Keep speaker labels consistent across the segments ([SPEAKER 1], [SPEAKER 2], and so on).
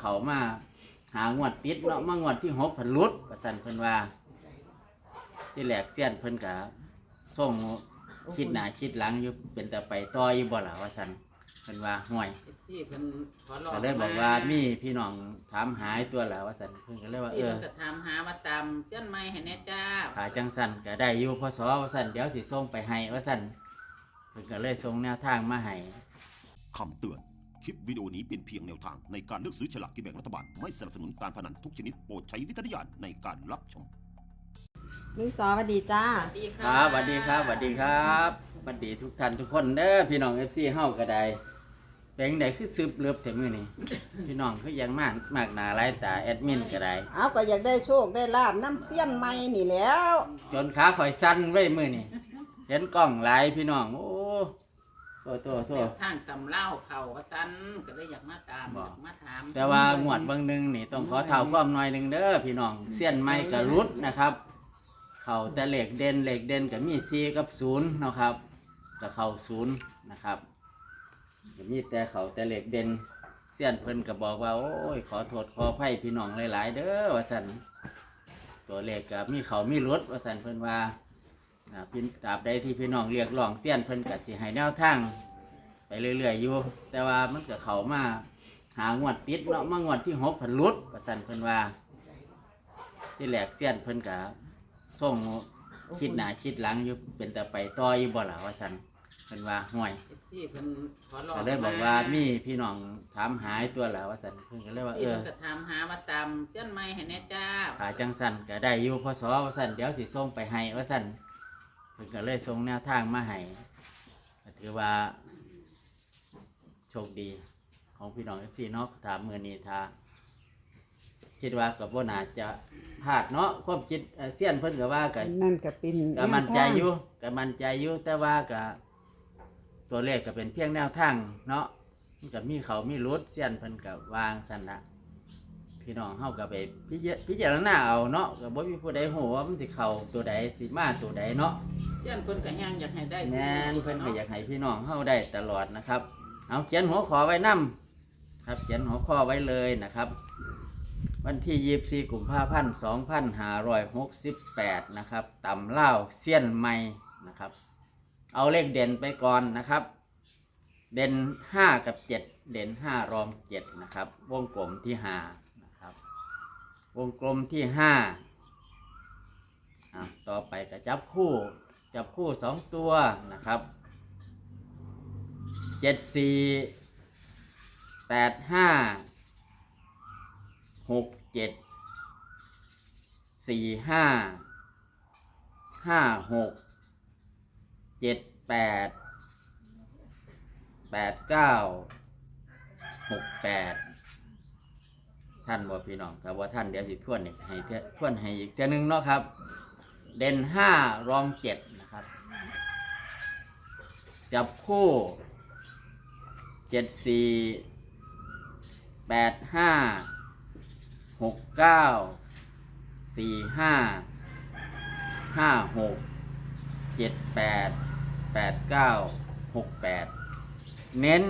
[SPEAKER 1] เขามาหางวดติดเนาะมางวดที่หกพันลุดประสันเพิ่นว่า ที่แหลกเสี้ยนเพิ่นกะส่งคิดหน้าคิดหลังอยู่เป็นแต่ไปต่ออยู่บ่ล่ะว่าสันเพิ่นว่าห่วย
[SPEAKER 2] ที่เพิ่นขอรอ
[SPEAKER 1] ก็เลยบอกว่ามีพี่น้องถามหายตัวล่ะว่าสันเพิ่นก็เลยว่าเอ
[SPEAKER 2] ที่
[SPEAKER 1] อ
[SPEAKER 2] เพิ่นก็ถามหาว่าตามเจ้นไม้ให้แน่จ้า
[SPEAKER 1] ขาจังสันก็ได้อยู่พศว่าสันเดี๋ยวสิส่งไปให้ว่าสันเพิ่นก็เลยส่งแนวทางมาให้
[SPEAKER 3] คำเตือน คลิปวิดีโอนี้เป็นเพียงแนวทางในการเลือกซื้อฉลากกินแบ่งรัฐบาล ไม่สนับสนุนการพนันทุกชนิดโปรดใช้วิจารณญาณในการรับชม
[SPEAKER 4] ลุงซอสวัสดีจ้า
[SPEAKER 2] สวัสดี
[SPEAKER 1] ค
[SPEAKER 2] ค่ะ
[SPEAKER 1] รับสวัสดีครับสวัสดีครับสวัสดีทุกท่านทุกคนเด้อพี่น้องเอฟซีเฮาก็ได้เป็นไดคือซึบเลือบแต่มือนี่ พี่น้องคือยังมากมากหนาหลายตาแอดมินก็ได้
[SPEAKER 4] เอาก็อยากได้โชคได้ลาบน้ำเสี้ยนใหม่นี่แหล้ว
[SPEAKER 1] จนขาข่อยสั้นไว้มือนี่เห็นกล้องหลายพี่น้องโอ้ โตโตโต
[SPEAKER 2] แนวทางตำเล่าเขาว่าซั่นก็เลยอยากมาตาม
[SPEAKER 1] บ
[SPEAKER 2] อ
[SPEAKER 1] อก
[SPEAKER 2] ยากมาถาม
[SPEAKER 1] แต่ว่างวดบางหนึงนี่ต้องขอเท่าความหน่อยหนึ่งเด้อพี่น้องเสี้ยนไม้กับรุดนะครับ เขาแต่เหล็กเด่นเหล็กเด่นกับมีซีกับศูนย์เนาะครับกับเขาศูนย์นะครับก็มีแต่เขาแต่เหล็กเด่นเสี้ยนเพิ่นก็บอกว่า โอ้ยขอโทษขออภัยพี่น้องหลาย ๆ เด้อว่าสันตัวเลขกับมีเขามีรถว่าสันเพิ่นว่า อ่าพี่ตราบใดที่พี่น้องเรียกร้องเสี้ยนเพิ่นก็สิให้แนวทางไปเรื่อยๆอยู่ แต่ว่ามันก็เขามาหางวดติดเนาะมางวดที่หกพันลุดว่าสันเพิ่นว่า ที่แหลกเสี้ยนเพิ่นก็ส่งคิดหน้าคิดหลังอยู่เป็นแต่ไปต่ออยู่บ่ล่ะว่าสันเพิ่นว่าห่วย
[SPEAKER 2] ที่เพิ่นขอรอ
[SPEAKER 1] ก็เลยบอกว่ามีพี่น้องถามหายตัวล่ะว่าสันเพิ่นก็เลยว่าเอ
[SPEAKER 2] ที่
[SPEAKER 1] อ
[SPEAKER 2] เพิ่นก็ถามหาว่าตามเจ้นไม้ให้แน่จ้า
[SPEAKER 1] ขาจังสันก็ได้อยู่พศว่าสันเดี๋ยวสิส่งไปให้ว่าสันเพิ่นก็เลยส่งแนวทางมาให้ก็ถือว่า โชคดีของพี่น้องเอฟซีเนาะถามมือนี้ทาคิดว่ากับว่าน่าจะพลาดเนาะความคิดเอ่อเสี้ยนเพิ่นก็ว่าก็
[SPEAKER 4] นั่นก็เป็น
[SPEAKER 1] ก็มั่นใจอยู่ก็มั่นใจอยู่แต่ว่าก็ตัวเลขก็เป็นเพียงแนวทางเนาะมันก็มีเขามีรุดเสี้ยนเพิ่นก็วางสั่นละพี่น้องเฮาก็ไปพิจารพิจารณาเอาเนาะก็บ่มีผู้ใดฮู้ว่ามันสิเข้าตัวใดสิมาตัวใดเนาะ
[SPEAKER 2] เจ้นเพิ่นก็แฮงอยากให้ได้
[SPEAKER 1] แน่นเพิ่นก็อยากให้พี่น้องเฮาได้ตลอดนะครับ เอาเขียนหัวขอไว้นํครับเขียนหัวข้อไว้เลยนะครับ วันที่24กุมภาพันธ์2568นะครับตำเล่าวเสี้ยนใหม่นะครับ เอาเลขเด่นไปก่อนนะครับ เด่น5กับ7เด่น5รอง7นะครับ วงกลมที่5นะครับ วงกลมที่5อะต่อไปก็จับคู่ จับคู่2ตัวนะครับ7 4 8 5หกเจ็ดสี่ห้าห้าหกเจ็ดแปดแปดเก้าหกแปดท่านบ่พี่น้องครับว่าท่านเดี๋ยวสิทวนให้เทื่อทวนให้อีกเท่านึงเนาะครับ เด่นห้ารองเจ็ด จับคู่เจ็ดสี่แปดห้าหกเก้าสี่ห้าห้าหกเจ็ดแปดแปดเก้าหกแปดเน้น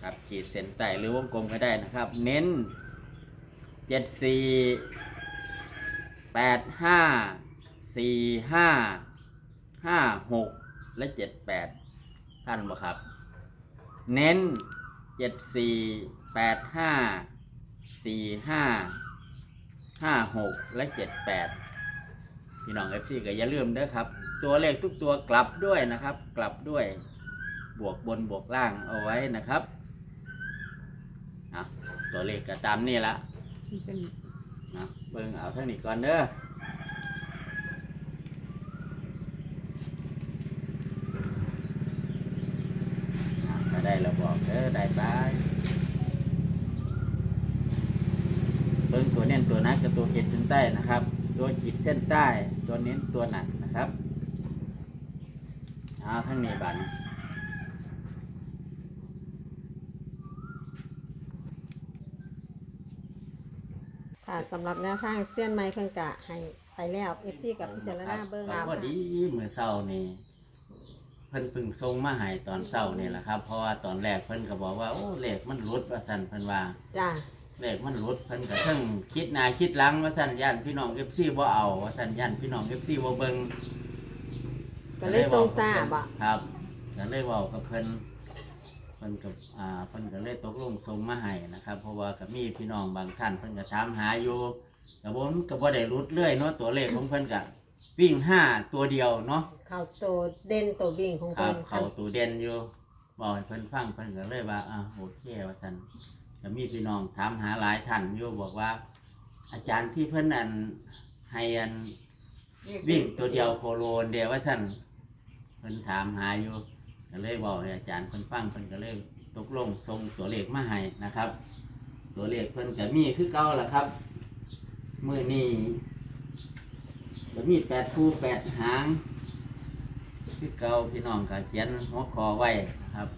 [SPEAKER 1] ครับขีดเส้นใต้หรือวงกลมก็ได้นะครับ เน้นเจ็ดสี่แปดห้าสี่ห้า ห้าหกและเจ็ดแปดท่านบ่ครับ เน้นเจ็ดสี่แปดห้าสี่ห้าห้าหกและเจ็ดแปดพี่น้องเอฟซีก็อย่าลืมเด้อครับ ตัวเลขทุกตัวกลับด้วยนะครับ กลับด้วยบวกบนบวกล่างเอาไว้นะครับอะตัวเลขก็ตามนี่ละนะเบิ่งเอาเท่านี้ก่อนเด้อ อะถ้าได้เราบอกเด้อได้ไปเบิ้งตัวเน้นตัวนักกับตัวขีดเส้นใต้นะครับ ตัวขีดเส้นใต้ ตัวเน้นตัวหนักนะครับเอาทั้งนี้บัน
[SPEAKER 4] ค่ะสำหรับแนวทางเสี้ยนใหม่เพิ่นกะให้ไปแล้ว FC กับพิจารณาเบิ่ง
[SPEAKER 1] ครับพอดีเมื่อเช้านี่ เพิ่นเพึ่งส่งมาให้ตอนเช้านี่แหละครับ เพราะว่าตอนแรกเพิ่นก็บอกว่าโอ้เลขมันรุดว่าสั่นเพิ่นว่า
[SPEAKER 4] จ้า
[SPEAKER 1] เลขมันหลุดเพิ่นก็เทั้งคิดหน้าคิดหลังว่าท่านย่านพี่น้อง FC บ่เอาว่าท่านย่านพี่น้อง FC บ่เบิ่ง
[SPEAKER 4] ก็เลยทรงทราบอะ
[SPEAKER 1] ครับก็เลยเว้ากับเพิ่นเพิ่นกับอ่าเพิ่นก็เลยตกลงส่งมาให้นะครับ เพราะว่าก็มีพี่น้องบางท่านเพิ่นก็ถามหาอยู่ก็บ่มันก็บ่ได้รุดเรื่อยเนาะตัวเลขของเพิ่นก็ วิ่งห้าตัวเดียวเนาะ
[SPEAKER 4] เข้าตัวเด่นตัววิ่งของ
[SPEAKER 1] ครั
[SPEAKER 4] เพิ่
[SPEAKER 1] บ
[SPEAKER 4] น
[SPEAKER 1] เขาตัวเด่นอยู่บอกให้เพิ่นฟังเพิ่นก็เลยว่าอ่าโอเคว่าท่านก็มีพี่น้องถามหาหลายท่านอยู่บอกว่า อาจารย์ที่เพิ่นอันให้อันวิ่งตัวเดียวโคโลนเดียวว่าท่านเพิ่นถามหาอยู่ก็เลยบอกให้อาจารย์เพิ่นฟังเพิ่นก็เลยตกลงส่งตัวเลขมาให้นะครับ ตัวเลขเพิ่นก็มีคือเก่าล่ะครับ มื้อนี้ ก็มีแปดคู่แปดหางคือเก่าพี่น้องก็เขียนหัวคอไว้ครับ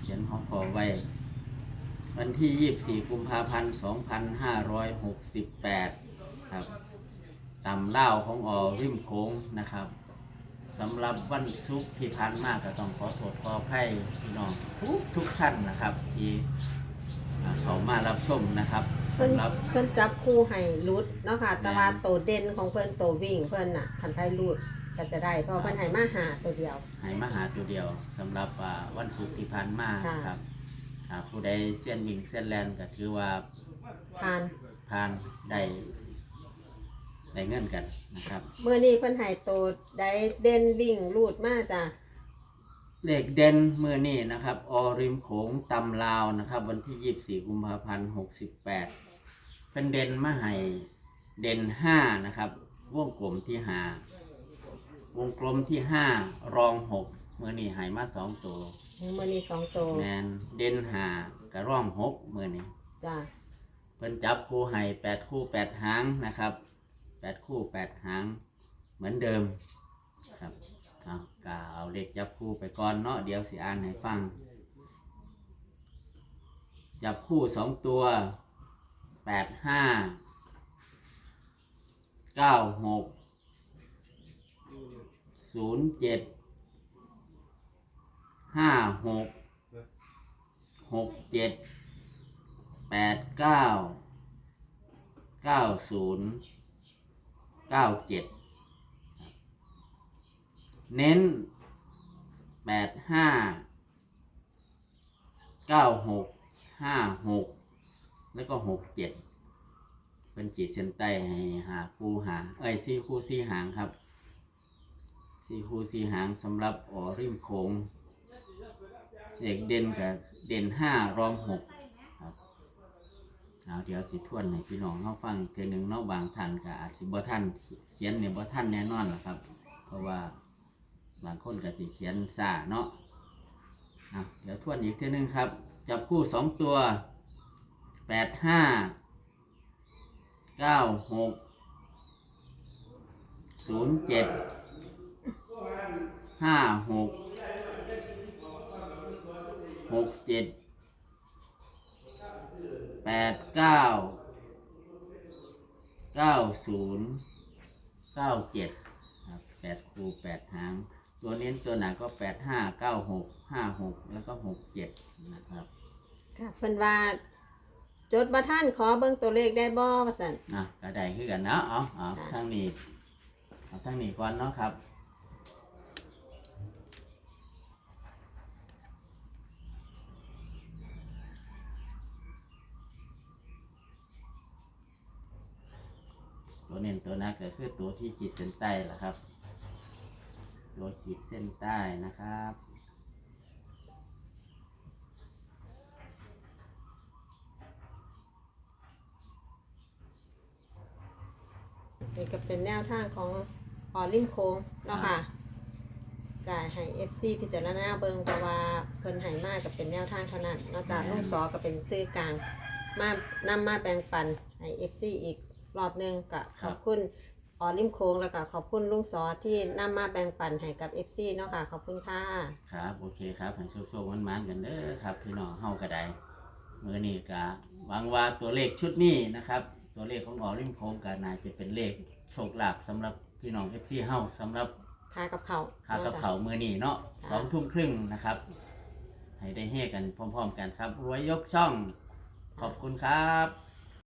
[SPEAKER 1] เขียนหัวคอไว้ วันที่24กุมภาพันธ์2568ครับตำเล่าของออริมโค้งนะครับสำหรับวันศุกร์ที่ผ่านมากก็ต้องขอโทษขออภัยพี่น้องทุกทุกท่านนะครับ ที่เขามารับชมนะครับ
[SPEAKER 4] เพิ่น
[SPEAKER 1] สำหรับ
[SPEAKER 4] เพิ่นจับคู่ให้รุดเนาะค่ะ แต่ว่าตัวเด่นของเพิ่นตัววิ่งเพิ่นน่ะคันไผรุดก็จะได้เพราะเพิ่นให้มาหาตัวเดียว
[SPEAKER 1] ให้มาหาตัวเดียวสำหรับอ่าวันศุกร์ที่ผ่านมา
[SPEAKER 4] ค่ะ
[SPEAKER 1] ครับอ่าผู้ใดเส้ยนวิ่งเส้นแลนก็ถือว่า
[SPEAKER 4] ผ่าน
[SPEAKER 1] ผ่านได้ได้เงินกันนะครับ
[SPEAKER 4] เมื่อนี้เพิ่นให้ตัวได้เด่นวิ่งรูดมาจ้ะ
[SPEAKER 1] เลขเด่นมือนี่นะครับ ออริมโขงตำลาวนะครับ วันที่ 24 กุมภาพันธ์ 68 เป็นเด่นมาให้เด่น5นะครับ วงกลมที่5วงกลมที่5รอง6มือนี่ให้มา2ตัว
[SPEAKER 4] เมื่อนี้สองตัว
[SPEAKER 1] แมนเด่น5กับร่อง6มือนี่
[SPEAKER 4] จ้ะ
[SPEAKER 1] เพิ่นจับคู่ให้แปดคู่แปดหางนะครับแปดคู่แปดหางเหมือนเดิมครับเอากาเอาเลขจับคู่ไปก่อนเนาะเดี๋ยวสิอ่านให้ฟัง จับคู่สองตัว แปดห้าเก้าหกศูนย์เจ็ดห้าหกหกเจ็ดแปดเก้าเก้าศูนย์เก้าเจ็ดเน้นแปดห้าเก้าหกห้าหก แล้วก็หกเจ็ดเป็นขีดเส้นใต้ให้หาคู่หางเอ้ยสี่คู่สี่หางครับสี่คู่สี่หางสำหรับออริมโค้งเด็กเด่นกับเด่นห้ารองหกเอาเดี๋ยวสิทวนให้พี่น้องเข้าฟังเทีหนึ่งเนอกบางท่านก็อาจสิบ่ท่านเขียนเนี่ยบ่ท่านแน่นอนล่ะครับ เพราะว่าบางคนก็สิเขียนซ่าเนาะเอาเดี๋ยวทวนอีกเทีหนึ่งครับ จับคู่สองตัว แปดห้าเก้าหกศูนย์เจ็ดห้าหกหกเจ็ดแปดเก้าเก้าศูนย์เก้าเจ็ดครับแปดคูแปดหาง ตัวเน้นตัวหนักก็แปดห้าเก้าหกห้าหกแล้วก็หกเจ็ดนะครับ
[SPEAKER 4] ค่ะเพิ่นว่า จดบ่ท่านขอเบิ่งตัวเลขได้บ่ว่าซั่น
[SPEAKER 1] อะก็ได้คือกันเนาะเอาเอา
[SPEAKER 4] ค่ะ
[SPEAKER 1] ทั้งนี้เอาทั้งนี้ก่อนเนาะครับ ตัวเน้นตัวหนักก็คือตัวที่ขีดเส้นใต้แหละครับ ตัวขีดเส้นใต้นะครับ
[SPEAKER 4] นี่ก็เป็นแนวทางของออริมโค้งเนาะค่ะก็ให้ FC พิจารณาเบิ่งเพราะว่าเพิ่นให้มาก็เป็นแนวทางเท่านั้นนอกจากลุงสอก็เป็นซื้อกลาง มานำมาแบ่งปันให้ FC อีกรอบหนึงก็ขอบคุณออริมโค้งแล้วก็ขอบคุณลุงสอที่นำมาแบ่งปันให้กับ FC เนาะค่ะขอบคุณค่ะ
[SPEAKER 1] ครับโอเคครับให้โชคๆมันมันๆกันเด้อครับพี่น้องเฮาก็ได้มือนี้ก็หวังว่าตัวเลขชุดนี้นะครับ ตัวเลขของออริมโคงก็น่าจะเป็นเลขโชคลาภสำหรับพี่น้องเอฟซีเฮาสำหรับ
[SPEAKER 4] ค่ากับเขาว
[SPEAKER 1] หากับเขาวมือนี้เนาะสองทุ่มครึ่งนะครับ ให้ได้เฮกันพร้อม ๆ กันครับ รวยยกช่อง ขอบคุณครับ